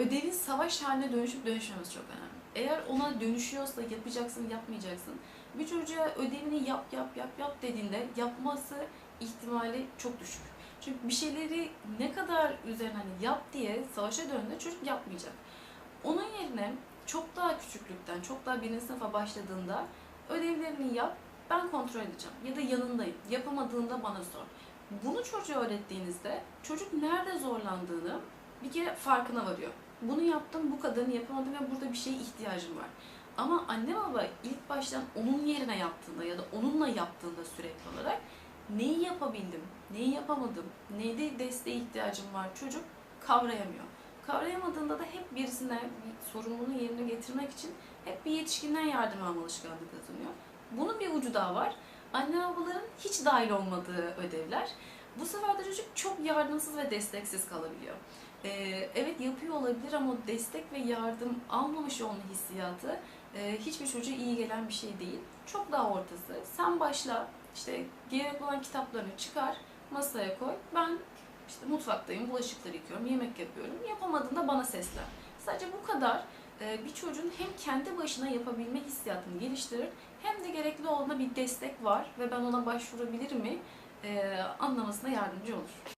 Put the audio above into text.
ödevin savaş haline dönüşüp dönüşmemesi çok önemli. Eğer ona dönüşüyorsa yapacaksın, yapmayacaksın. Bir çocuğa ödevini yap, yap, yap, yap dediğinde yapması ihtimali çok düşük. Çünkü bir şeyleri ne kadar üzerine hani yap diye savaşa döndüğünde çocuk yapmayacak. Onun yerine çok daha küçüklükten, çok daha birinci sınıfa başladığında ödevlerini yap, ben kontrol edeceğim. Ya da yanındayım. Yapamadığında bana sor. Bunu çocuğa öğrettiğinizde çocuk nerede zorlandığını bir kere farkına varıyor. Bunu yaptım, bu kadarını yapamadım ve burada bir şeye ihtiyacım var. Ama anne baba ilk baştan onun yerine yaptığında ya da onunla yaptığında sürekli olarak neyi yapabildim, neyi yapamadım, neyde desteğe ihtiyacım var çocuk kavrayamıyor. Kavrayamadığında da hep birisine bir sorumluluğunu yerine getirmek için hep bir yetişkinden yardım alma alışkanlığı kazanıyor. Bunun bir ucu daha var. Anne babaların hiç dahil olmadığı ödevler. Bu sefer de çocuk çok yardımsız ve desteksiz kalabiliyor. Ee, evet yapıyor olabilir ama destek ve yardım almamış olma hissiyatı e, hiçbir çocuğa iyi gelen bir şey değil. Çok daha ortası. Sen başla, işte gerek olan kitaplarını çıkar, masaya koy. Ben işte mutfaktayım, bulaşıkları yıkıyorum, yemek yapıyorum. Yapamadığında bana seslen. Sadece bu kadar e, bir çocuğun hem kendi başına yapabilme hissiyatını geliştirir hem de gerekli olana bir destek var ve ben ona başvurabilir mi e, anlamasına yardımcı olur.